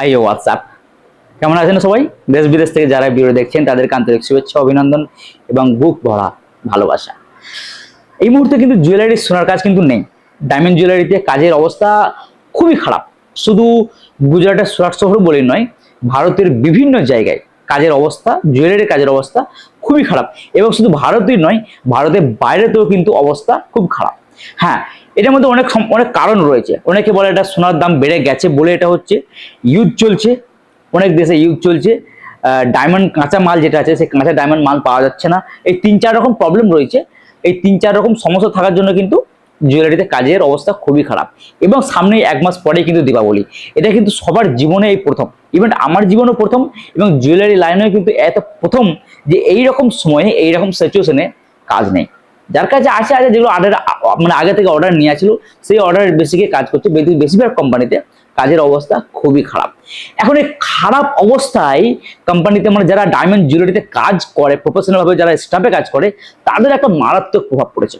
I WhatsApp কেমন আছেন সবাই? দেশ বিদেশ থেকে যারা ভিডিও দেখছেন, তাদেরকে আন্তরিক শুভেচ্ছা, অভিনন্দন এবং বুক ভরা ভালোবাসা। এই মুহূর্তে কিন্তু জুয়েলারি সোনার কাজ কিন্তু নেই। ডায়মন্ড জুয়েলারিতে কাজের অবস্থা খুবই খারাপ। শুধু গুজরাটের সুরাট শহর বলেই নয়, ভারতের বিভিন্ন জায়গায় কাজের অবস্থা জুয়েলারি কাজের অবস্থা খুবই খারাপ। এবং শুধু ভারতেই নয়, ভারতের বাইরেতেও কিন্তু অবস্থা খুব খারাপ। হ্যাঁ এটার মধ্যে অনেক অনেক কারণ রয়েছে। অনেকে বলে এটা সোনার দাম বেড়ে গেছে বলে এটা হচ্ছে। ইউজ চলছে, অনেক দেশে ইউজ চলছে। ডায়মন্ড কাঁচা মাল যেটা আছে, সেই কাঁচা ডায়মন্ড মাল পাওয়া যাচ্ছে না। এই তিন চার রকম প্রবলেম রয়েছে। এই তিন চার রকম সমস্যা থাকার জন্য কিন্তু জুয়েলারিতে কাজের অবস্থা খুবই খারাপ। এবং সামনে এক মাস পরেই কিন্তু দীপাবলি। এটা কিন্তু সবার জীবনে এই প্রথম। ইভেন আমার জীবনেও প্রথম এবং জুয়েলারি লাইনেও কিন্তু এত প্রথম যে এই রকম সময়ে এই রকম সিচুয়েশনে কাজ নেই। যার কাছে আছে আছে যেগুলো অর্ডার মানে আগে থেকে অর্ডার নিয়ে ছিল সেই অর্ডারের বেসিকে কাজ করছে। বেশি- বেশিরভাগ কোম্পানিতে কাজের অবস্থা খুবই খারাপ। এখন এই খারাপ অবস্থায় কোম্পানিতে মানে যারা ডায়মন্ড জুয়েলারিতে কাজ করে প্রফেশনাল ভাবে যারা স্টাফে কাজ করে, তাদের একটা মারাত্মক প্রভাব পড়েছে।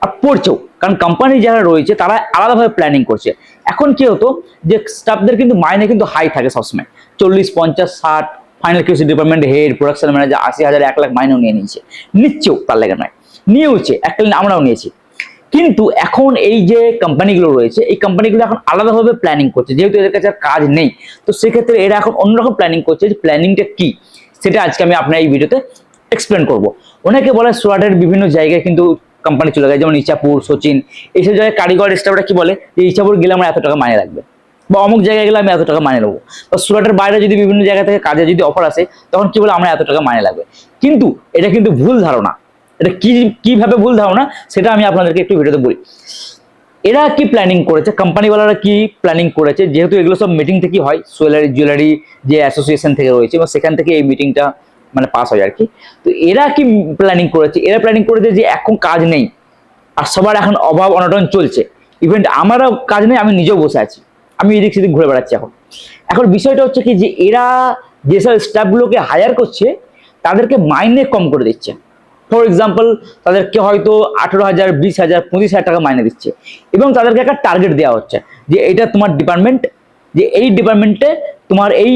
আর পড়ছেও কারণ কোম্পানি যারা রয়েছে, তারা আলাদাভাবে প্ল্যানিং করছে। এখন কি হতো যে স্টাফদের কিন্তু মাইনে কিন্তু হাই থাকে সবসময়। চল্লিশ, পঞ্চাশ, ষাট final QC department head production manager আশি হাজার, এক লাখ মাইনেও নিয়ে নিয়েছে। নিচ্ছেও, তার লেগে নয়। নিয়েওছে এককালীন আমরাও নিয়েছি। কিন্তু এখন এই যে কোম্পানিগুলো রয়েছে, এই কোম্পানিগুলো এখন আলাদাভাবে প্ল্যানিং করছে, যেহেতু এদের কাছে আর কাজ নেই, তো সেক্ষেত্রে এরা এখন অন্যরকম প্ল্যানিং করছে যে প্ল্যানিংটা কি? সেটা আজকে আমি আপনার এই ভিডিওতে এক্সপ্লেন করব। অনেকে বলে সুরাটের বিভিন্ন জায়গায় কিন্তু কোম্পানি চলে গেছে, যেমন ইচ্ছাপুর সচিন, এইসব জায়গায় কারিগর স্টাফরা কি বলে? যে ইচ্ছাপুর গেলে আমার এত টাকা মাইনে লাগবে, বা অমুক জায়গায় গেলে আমি এত টাকা মাইনে নেব। বা সুরাটের বাইরে যদি বিভিন্ন জায়গা থেকে কাজে যদি অফার আসে, তখন কি বলে আমার এত টাকা মাইনে লাগবে? কিন্তু এটা কিন্তু ভুল ধারণা। এটা কি, কীভাবে ভুল ধারণা সেটা আমি আপনাদেরকে একটু ভিডিওতে বলি। এরা কি প্ল্যানিং করেছে? কোম্পানিওয়ালারা কি প্ল্যানিং করেছে? যেহেতু এগুলো সব মিটিং থেকে হয় সোয়েলারি জুয়েলারি যে অ্যাসোসিয়েশন থেকে রয়েছে, এবং সেখান থেকে এই মিটিংটা মানে পাস হয় আর কি তো এরা কি প্ল্যানিং করেছে? এরা প্ল্যানিং করেছে যে এখন কাজ নেই, আর সবার এখন অভাব অনটন চলছে। ইভেন্ট আমারও কাজ নেই, আমি নিজেও বসে আছি। আমি এদিক সেদিক ঘুরে বেড়াচ্ছি এখন। এখন বিষয়টা হচ্ছে কি যে এরা যেসব স্টাফগুলোকে হায়ার করছে, তাদেরকে মাইনে কম করে দিচ্ছে। ফর এক্সাম্পল তাদেরকে হয়তো আঠেরো হাজার, বিশ হাজার, পঁচিশ হাজার টাকা মাইনে দিচ্ছে। এবং তাদেরকে একটা টার্গেট দেওয়া হচ্ছে যে এটা তোমার ডিপার্টমেন্ট যে এই ডিপার্টমেন্টে তোমার এই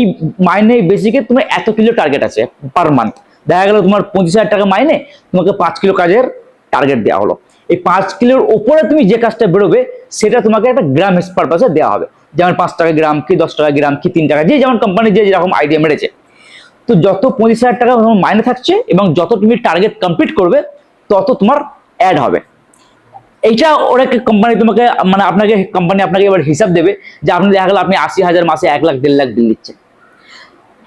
মাইনে বেসিকে তোমার এত কিলো টার্গেট আছে পার মান্থ দেখা গেল তোমার পঁচিশ হাজার টাকা মাইনে, তোমাকে পাঁচ কিলো কাজের টার্গেট দেওয়া হলো। এই পাঁচ কিলোর ওপরে তুমি যে কাজটা বেরোবে, সেটা তোমাকে একটা গ্রাম পারপাসে দেওয়া হবে। যেমন পাঁচ টাকা গ্রাম কি দশ টাকা গ্রাম কি তিন টাকা, যে যেমন কোম্পানি যে যেরকম আইডিয়া মেরেছে। তো যত পঁচিশ হাজার টাকা তোমার মাইনে থাকছে এবং যত তুমি টার্গেট কমপ্লিট করবে, তত তোমার অ্যাড হবে। এইটা ওরা কোম্পানি তোমাকে মানে আপনাকে কোম্পানি আপনাকে এবার হিসাব দেবে যে আপনি দেখা গেল আপনি আশি হাজার মাসে এক লাখ, দেড় লাখ বিল দিচ্ছেন।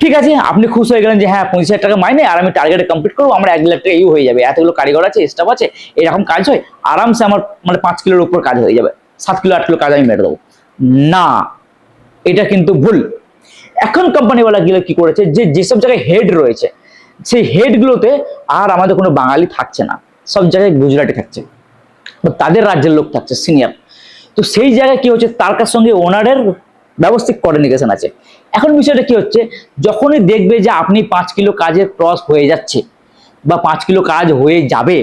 ঠিক আছে, আপনি খুশ হয়ে গেলেন যে হ্যাঁ পঁচিশ হাজার টাকা মাইনে আর আমি টার্গেটে কমপ্লিট করব, আমার এক লাখ টাকা ইউ হয়ে যাবে। এতগুলো কারিগর আছে স্টাফ আছে, এরকম কাজ হয়, আরামসে আমার মানে পাঁচ কিলোর উপর কাজ হয়ে যাবে, সাত কিলো, আট কিলো কাজ আমি মেরে দেবো। না, এটা কিন্তু ভুল। এখন কোম্পানিওয়ালা গুলো কি করেছে? যে যেসব জায়গায় হেড রয়েছে, সেই হেডগুলোতে আর আমাদের কোনো বাঙালি থাকছে না। সব জায়গায় গুজরাটি থাকছে। তাদের রাজ্যের লোক থাকছে সিনিয়র তো সেই জায়গায় কি হচ্ছে? তার কার সঙ্গে ওনারের ব্যবস্থিক কোঅর্ডিনেশন আছে। এখন বিষয়টা কি হচ্ছে? যখনই দেখবে যে আপনি পাঁচ কিলো কাজের ক্রস হয়ে যাচ্ছে, বা পাঁচ কিলো কাজ হয়ে যাবে,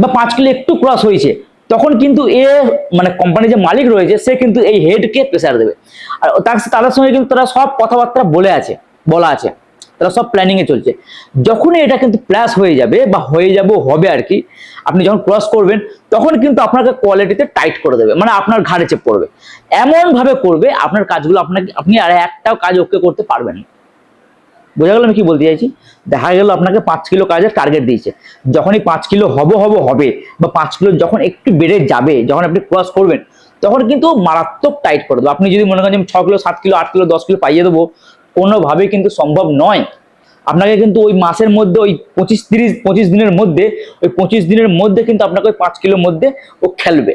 বা পাঁচ কিলো একটু ক্রস হয়েছে তখন কিন্তু এ মানে কোম্পানির যে মালিক রয়েছে, সে কিন্তু এই হেডকে প্রেসার দেবে। আর তার, তাদের সঙ্গে কিন্তু তারা সব কথাবার্তা বলে আছে, বলা আছে। তারা সব প্ল্যানিং এ চলছে। যখনই এটা কিন্তু প্লাস হয়ে যাবে বা হয়ে যাবে, হবে আর কি, আপনি যখন ক্রস করবেন, তখন কিন্তু আপনাকে কোয়ালিটিতে টাইট করে দেবে মানে আপনার ঘাড়ে চেপ পড়বে। এমন ভাবে করবে, আপনার কাজগুলো আপনাকে, আপনি আর একটাও কাজ ওকে করতে পারবেন না। বোঝা গেল আমি কি বলতে চাইছি? দেখা গেল আপনাকে পাঁচ কিলো কাজের টার্গেট দিয়েছে। যখনই পাঁচ কিলো হব হব হবে বা পাঁচ কিলো যখন একটু বেড়ে যাবে, যখন আপনি ক্রস করবেন, তখন কিন্তু মারাত্মক টাইট করে দেবো। আপনি যদি মনে করেন ছ কিলো, সাত কিলো, আট কিলো, দশ কিলো পাইয়ে দেবো, কোনোভাবেই কিন্তু সম্ভব নয়। আপনাকে কিন্তু ওই মাসের মধ্যে, ওই পঁচিশ তিরিশ, পঁচিশ দিনের মধ্যে, ওই পঁচিশ দিনের মধ্যে কিন্তু আপনাকে ওই পাঁচ কিলোর মধ্যে ও খেলবে।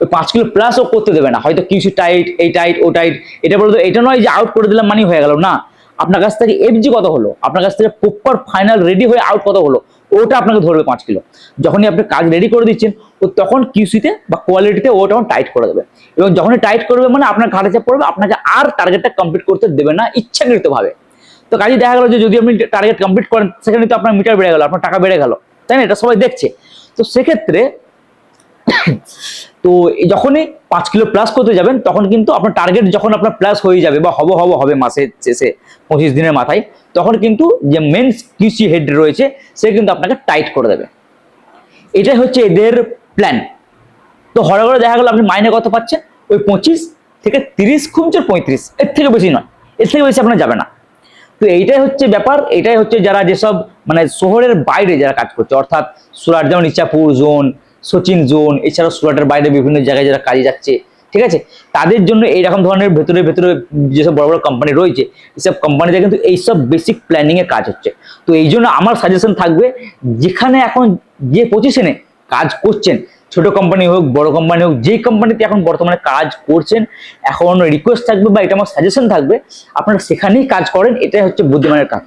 ওই পাঁচ কিলো প্লাস ও করতে দেবে না। হয়তো কিছু টাইট এই টাইট ও টাইট এটা বলতো এটা নয় যে আউট করে দিলাম মানে হয়ে গেল। না আপনার কাছ থেকে এফজি কত হলো? আপনার কাছ থেকে প্রপার ফাইনাল রেডি হয়ে আউট কত হলো? ওটা আপনাকে ধরবে পাঁচ কিলো যখনই আপনি কাজ রেডি করে দিচ্ছেন, ও তখন কিউসিতে বা কোয়ালিটিতে ও তখন টাইট করে দেবে। এবং যখনই টাইট করবে মানে আপনার ঘাটে চাপ পড়বে, আপনাকে আর টার্গেটটা কমপ্লিট করতে দেবে না ইচ্ছাকৃতভাবে। তো কাজে দেখা গেলো যে যদি আপনি টার্গেট কমপ্লিট করেন, সেখানে তো আপনার মিটার বেড়ে গেল, আপনার টাকা বেড়ে গেল। তাই না? এটা সবাই দেখছে। তো সেক্ষেত্রে তো যখনই পাঁচ কিলো প্লাস করতে যাবেন, তখন কিন্তু আপনার টার্গেট যখন আপনার প্লাস হয়ে যাবে বা হব হব, হবে মাসের শেষে, পঁচিশ দিনের মাথায়, তখন কিন্তু যে মেন কিউসি হেড রয়েছে, সে কিন্তু আপনাকে টাইট করে দেবে। এটাই হচ্ছে এদের প্ল্যান তো হরে করে দেখা গেল আপনি মাইনে কত পাচ্ছেন? ওই পঁচিশ থেকে তিরিশ খুঁজছে পঁয়ত্রিশ, এর থেকে বেশি নয়, এর থেকে বেশি আপনার যাবে না। তো এইটাই হচ্ছে ব্যাপার এটাই হচ্ছে যারা যেসব মানে শহরের বাইরে যারা কাজ করছে, অর্থাৎ সুরাট, যেমন ইচ্ছাপুর জোন সচিন জোন, এছাড়াও সুরাটের বাইরে বিভিন্ন জায়গায় যারা কাজে যাচ্ছে, ঠিক আছে? তাদের জন্য এইরকম ধরনের ভেতরে ভেতরে যেসব বড় বড় কোম্পানি রয়েছে এইসব কোম্পানিতে কিন্তু এইসব বেসিক প্ল্যানিং এ কাজ হচ্ছে। তো এই জন্য আমার সাজেশন থাকবে, যেখানে এখন যে পজিশনে কাজ করছেন, ছোট কোম্পানি হোক, বড় কোম্পানি হোক, যেই কোম্পানিতে এখন বর্তমানে কাজ করছেন, এখন রিকোয়েস্ট থাকবে বা এটা আমার সাজেশন থাকবে, আপনারা সেখানেই কাজ করেন, এটাই হচ্ছে বুদ্ধিমানের কাজ।